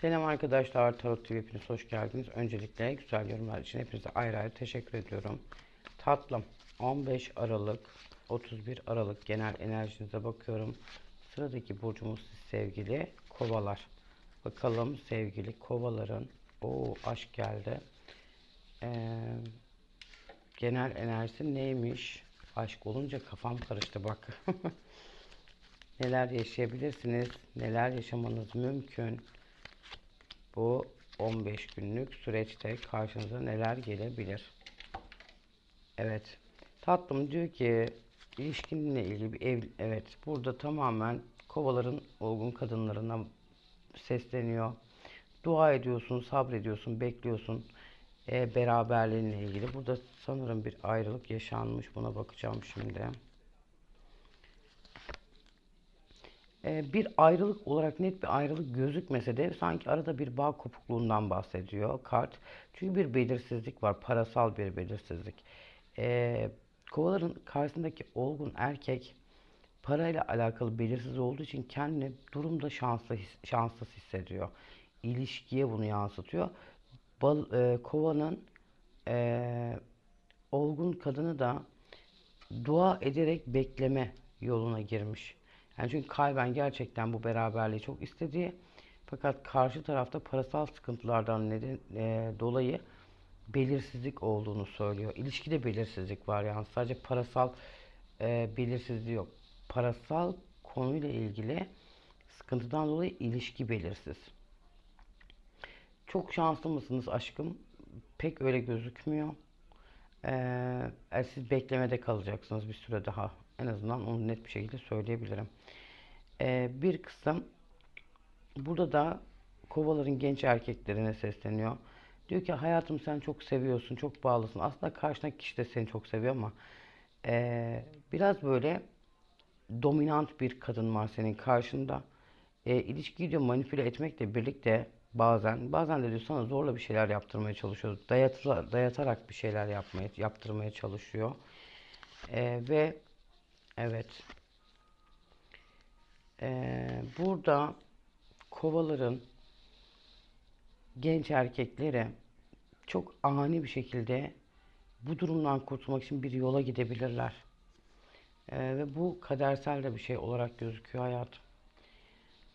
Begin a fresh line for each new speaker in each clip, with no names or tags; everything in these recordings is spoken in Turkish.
Selam arkadaşlar, Tarot TV hepiniz hoş geldiniz. Öncelikle güzel yorumlar için hepinize ayrı ayrı teşekkür ediyorum. Tatlım 15 Aralık 31 Aralık genel enerjinize bakıyorum. Sıradaki burcumuz sevgili kovalar. Bakalım sevgili kovaların o aşk geldi. Ee, genel enerjisi neymiş? Aşk olunca kafam karıştı bak. neler yaşayabilirsiniz? Neler yaşamanız mümkün? Bu 15 günlük süreçte karşınıza neler gelebilir? Evet. Tatlım diyor ki ilişkinle ilgili bir ev evet burada tamamen kovaların olgun kadınlarına sesleniyor. Dua ediyorsun, sabrediyorsun, bekliyorsun e, beraberliğinle ilgili. Burada sanırım bir ayrılık yaşanmış. Buna bakacağım şimdi. e, bir ayrılık olarak net bir ayrılık gözükmese de sanki arada bir bağ kopukluğundan bahsediyor kart. Çünkü bir belirsizlik var, parasal bir belirsizlik. E, kovaların karşısındaki olgun erkek parayla alakalı belirsiz olduğu için kendini durumda şanslı şanssız hissediyor. İlişkiye bunu yansıtıyor. Bal, e, kovanın e, olgun kadını da dua ederek bekleme yoluna girmiş. Yani çünkü kalben gerçekten bu beraberliği çok istediği fakat karşı tarafta parasal sıkıntılardan neden e, dolayı belirsizlik olduğunu söylüyor. İlişkide belirsizlik var yani sadece parasal e, belirsizliği yok. Parasal konuyla ilgili sıkıntıdan dolayı ilişki belirsiz. Çok şanslı mısınız aşkım? Pek öyle gözükmüyor. Ee, siz beklemede kalacaksınız bir süre daha. En azından onu net bir şekilde söyleyebilirim. Ee, bir kısım burada da kovaların genç erkeklerine sesleniyor. Diyor ki hayatım sen çok seviyorsun, çok bağlısın. Aslında karşındaki kişi de seni çok seviyor ama ee, biraz böyle dominant bir kadın var senin karşında. E, ilişkiyi diyor manipüle etmekle birlikte bazen bazen de diyor sana zorla bir şeyler yaptırmaya çalışıyor. Dayatla, dayatarak bir şeyler yapmaya yaptırmaya çalışıyor. E, ve evet e, burada kovaların genç erkekleri çok ani bir şekilde bu durumdan kurtulmak için bir yola gidebilirler. Ee, ve bu kadersel de bir şey olarak gözüküyor hayatım.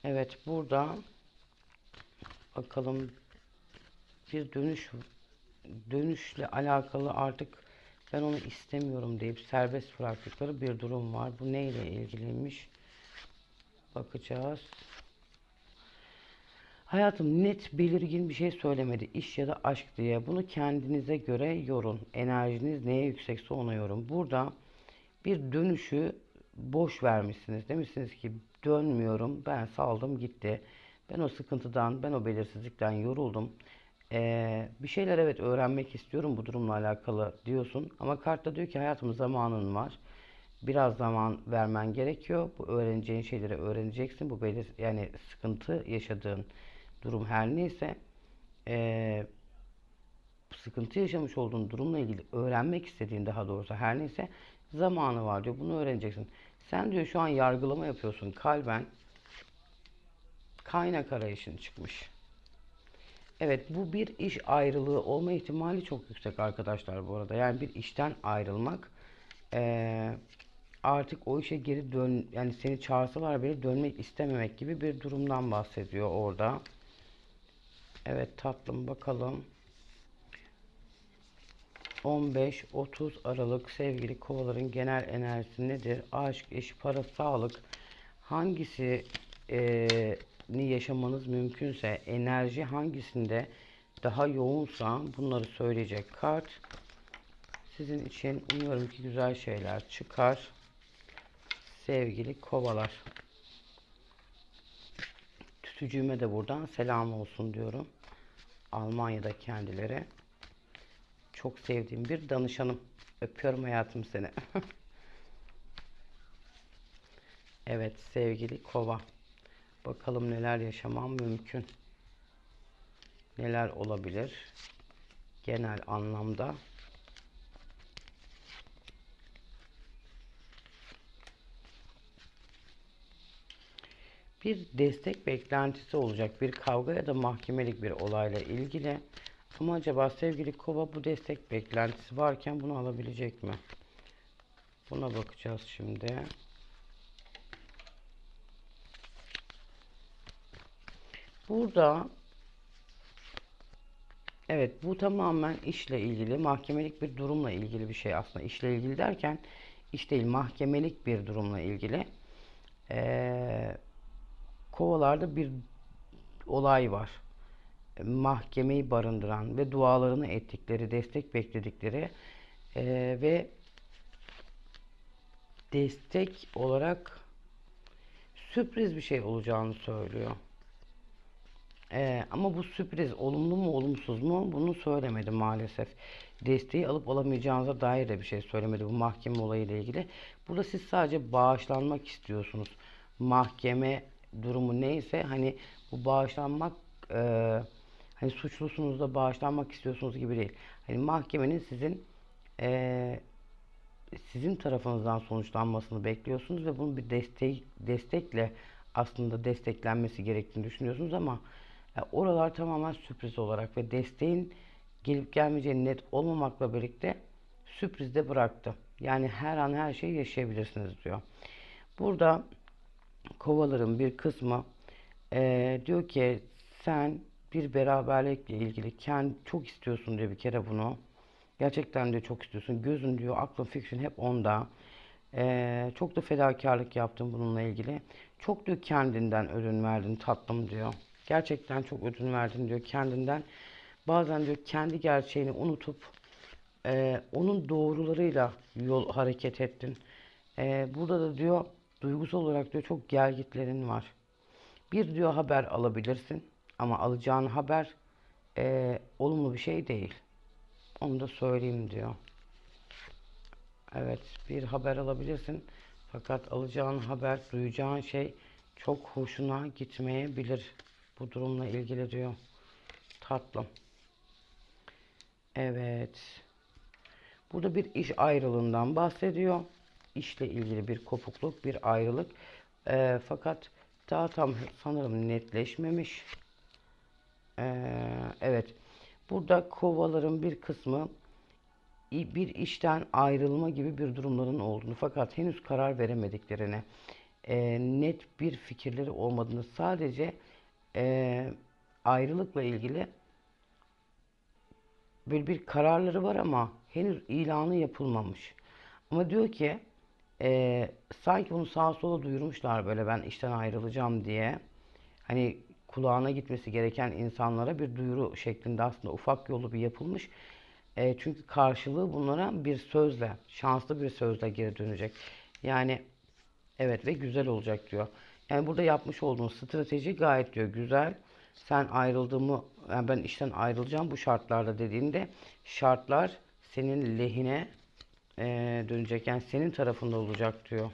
Evet burada bakalım bir dönüş dönüşle alakalı artık ben onu istemiyorum deyip serbest bıraktıkları bir durum var. Bu neyle ilgiliymiş? Bakacağız. Hayatım net belirgin bir şey söylemedi. İş ya da aşk diye. Bunu kendinize göre yorun. Enerjiniz neye yüksekse ona yorun. Burada bir dönüşü boş vermişsiniz. Demişsiniz ki dönmüyorum. Ben saldım gitti. Ben o sıkıntıdan, ben o belirsizlikten yoruldum. Ee, bir şeyler evet öğrenmek istiyorum bu durumla alakalı diyorsun. Ama kartta diyor ki hayatım zamanın var. Biraz zaman vermen gerekiyor. Bu öğreneceğin şeyleri öğreneceksin. Bu belir yani sıkıntı yaşadığın durum her neyse ee, sıkıntı yaşamış olduğun durumla ilgili öğrenmek istediğin daha doğrusu her neyse zamanı var diyor. Bunu öğreneceksin. Sen diyor şu an yargılama yapıyorsun. Kalben kaynak arayışın çıkmış. Evet bu bir iş ayrılığı olma ihtimali çok yüksek arkadaşlar bu arada. Yani bir işten ayrılmak eee, artık o işe geri dön yani seni çağırsalar bile dönmek istememek gibi bir durumdan bahsediyor orada. Evet tatlım bakalım. 15-30 Aralık sevgili kovaların genel enerjisi nedir? Aşk, iş, para, sağlık hangisi eee, ni yaşamanız mümkünse enerji hangisinde daha yoğunsa bunları söyleyecek kart. Sizin için umuyorum ki güzel şeyler çıkar. Sevgili kovalar. Tütücüğüme de buradan selam olsun diyorum. Almanya'da kendileri. Çok sevdiğim bir danışanım. Öpüyorum hayatım seni. evet sevgili kova. Bakalım neler yaşamam mümkün. Neler olabilir? Genel anlamda. bir destek beklentisi olacak. Bir kavga ya da mahkemelik bir olayla ilgili. Ama acaba sevgili kova bu destek beklentisi varken bunu alabilecek mi? Buna bakacağız şimdi. Burada evet bu tamamen işle ilgili mahkemelik bir durumla ilgili bir şey aslında işle ilgili derken iş değil mahkemelik bir durumla ilgili ee, kovalarda bir olay var mahkemeyi barındıran ve dualarını ettikleri destek bekledikleri ee, ve destek olarak sürpriz bir şey olacağını söylüyor. Ee, ama bu sürpriz olumlu mu olumsuz mu bunu söylemedi maalesef. Desteği alıp alamayacağınıza dair de bir şey söylemedi bu mahkeme olayıyla ilgili. Burada siz sadece bağışlanmak istiyorsunuz. Mahkeme durumu neyse hani bu bağışlanmak e, hani suçlusunuz da bağışlanmak istiyorsunuz gibi değil. Hani mahkemenin sizin e, sizin tarafınızdan sonuçlanmasını bekliyorsunuz ve bunun bir destek destekle aslında desteklenmesi gerektiğini düşünüyorsunuz ama ya oralar tamamen sürpriz olarak ve desteğin gelip gelmeyeceği net olmamakla birlikte sürprizde bıraktı. Yani her an her şeyi yaşayabilirsiniz diyor. Burada kovaların bir kısmı e, diyor ki sen bir beraberlikle ilgili kendi çok istiyorsun diyor bir kere bunu. Gerçekten diyor çok istiyorsun. Gözün diyor aklın fikrin hep onda. Ee, çok da fedakarlık yaptın bununla ilgili. Çok diyor kendinden ödün verdin tatlım diyor. Gerçekten çok ödün verdin diyor kendinden. Bazen diyor kendi gerçeğini unutup e, onun doğrularıyla yol hareket ettin. E, burada da diyor duygusal olarak diyor çok gelgitlerin var. Bir diyor haber alabilirsin ama alacağın haber e, olumlu bir şey değil. Onu da söyleyeyim diyor. Evet bir haber alabilirsin. Fakat alacağın haber, duyacağın şey çok hoşuna gitmeyebilir. Bu durumla ilgili diyor. Tatlım. Evet. Burada bir iş ayrılığından bahsediyor. İşle ilgili bir kopukluk, bir ayrılık. Ee, fakat daha tam sanırım netleşmemiş. Ee, evet. Burada kovaların bir kısmı bir işten ayrılma gibi bir durumların olduğunu fakat henüz karar veremediklerini e, net bir fikirleri olmadığını sadece e, ayrılıkla ilgili böyle bir kararları var ama henüz ilanı yapılmamış. Ama diyor ki e, sanki bunu sağa sola duyurmuşlar böyle ben işten ayrılacağım diye. Hani kulağına gitmesi gereken insanlara bir duyuru şeklinde aslında ufak yolu bir yapılmış. E, çünkü karşılığı bunlara bir sözle, şanslı bir sözle geri dönecek. Yani evet ve güzel olacak diyor. Yani burada yapmış olduğun strateji gayet diyor güzel. Sen ayrıldığımı, yani ben işten ayrılacağım bu şartlarda dediğinde şartlar senin lehine e, dönecek. Yani senin tarafında olacak diyor.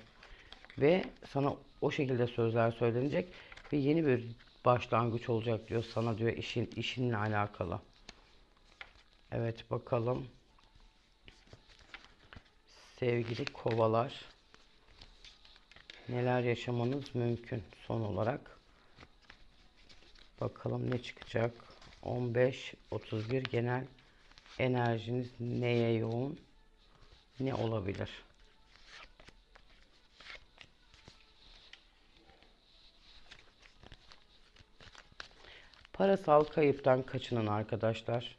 Ve sana o şekilde sözler söylenecek ve yeni bir başlangıç olacak diyor sana diyor işin işinle alakalı. Evet bakalım. Sevgili kovalar. Neler yaşamanız mümkün son olarak. Bakalım ne çıkacak. 15 31 genel enerjiniz neye yoğun? Ne olabilir? Parasal kayıptan kaçının arkadaşlar.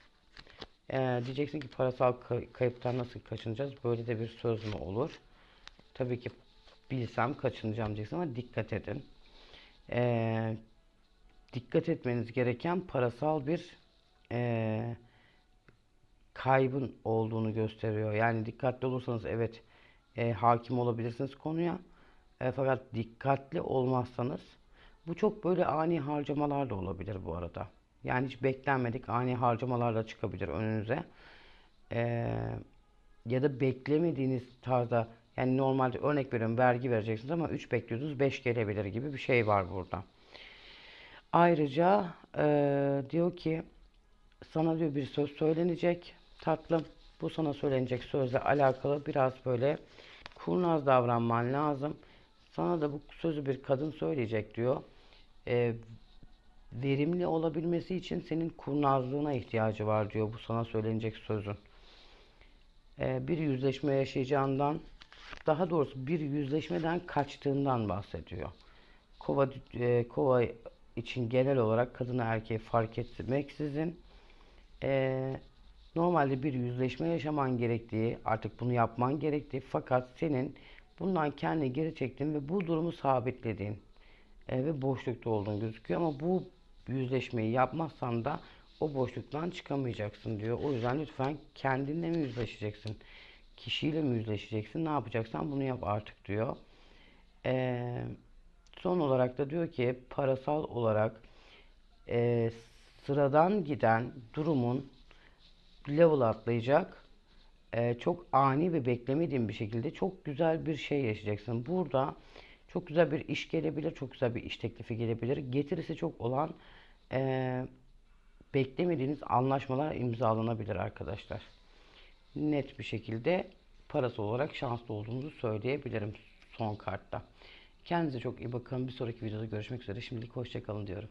Ee, diyeceksin ki parasal kayıptan nasıl kaçınacağız? Böyle de bir söz mü olur? Tabii ki bilsem kaçınacağım diyeceksin ama dikkat edin. Ee, dikkat etmeniz gereken parasal bir e, kaybın olduğunu gösteriyor. Yani dikkatli olursanız evet e, hakim olabilirsiniz konuya. E, fakat dikkatli olmazsanız bu çok böyle ani harcamalar da olabilir bu arada. Yani hiç beklenmedik ani harcamalar da çıkabilir önünüze. Ee, ya da beklemediğiniz tarzda yani normalde örnek veriyorum vergi vereceksiniz ama 3 bekliyordunuz 5 gelebilir gibi bir şey var burada. Ayrıca e, diyor ki sana diyor bir söz söylenecek tatlım. Bu sana söylenecek sözle alakalı biraz böyle kurnaz davranman lazım. Sana da bu sözü bir kadın söyleyecek diyor. e, verimli olabilmesi için senin kurnazlığına ihtiyacı var diyor bu sana söylenecek sözün. E, bir yüzleşme yaşayacağından daha doğrusu bir yüzleşmeden kaçtığından bahsediyor. Kova, e, kova için genel olarak kadını erkeği fark etmeksizin e, normalde bir yüzleşme yaşaman gerektiği, artık bunu yapman gerektiği fakat senin bundan kendini geri çektiğin ve bu durumu sabitlediğin e, ve boşlukta olduğun gözüküyor ama bu yüzleşmeyi yapmazsan da o boşluktan çıkamayacaksın diyor. O yüzden lütfen kendinle mi yüzleşeceksin? Kişiyle mi yüzleşeceksin? Ne yapacaksan bunu yap artık diyor. Eee Son olarak da diyor ki parasal olarak e, sıradan giden durumun level atlayacak. E, çok ani ve beklemediğin bir şekilde çok güzel bir şey yaşayacaksın. Burada çok güzel bir iş gelebilir, çok güzel bir iş teklifi gelebilir. Getirisi çok olan e, beklemediğiniz anlaşmalar imzalanabilir arkadaşlar. Net bir şekilde parası olarak şanslı olduğunuzu söyleyebilirim son kartta. Kendinize çok iyi bakın. Bir sonraki videoda görüşmek üzere. Şimdilik hoşçakalın diyorum.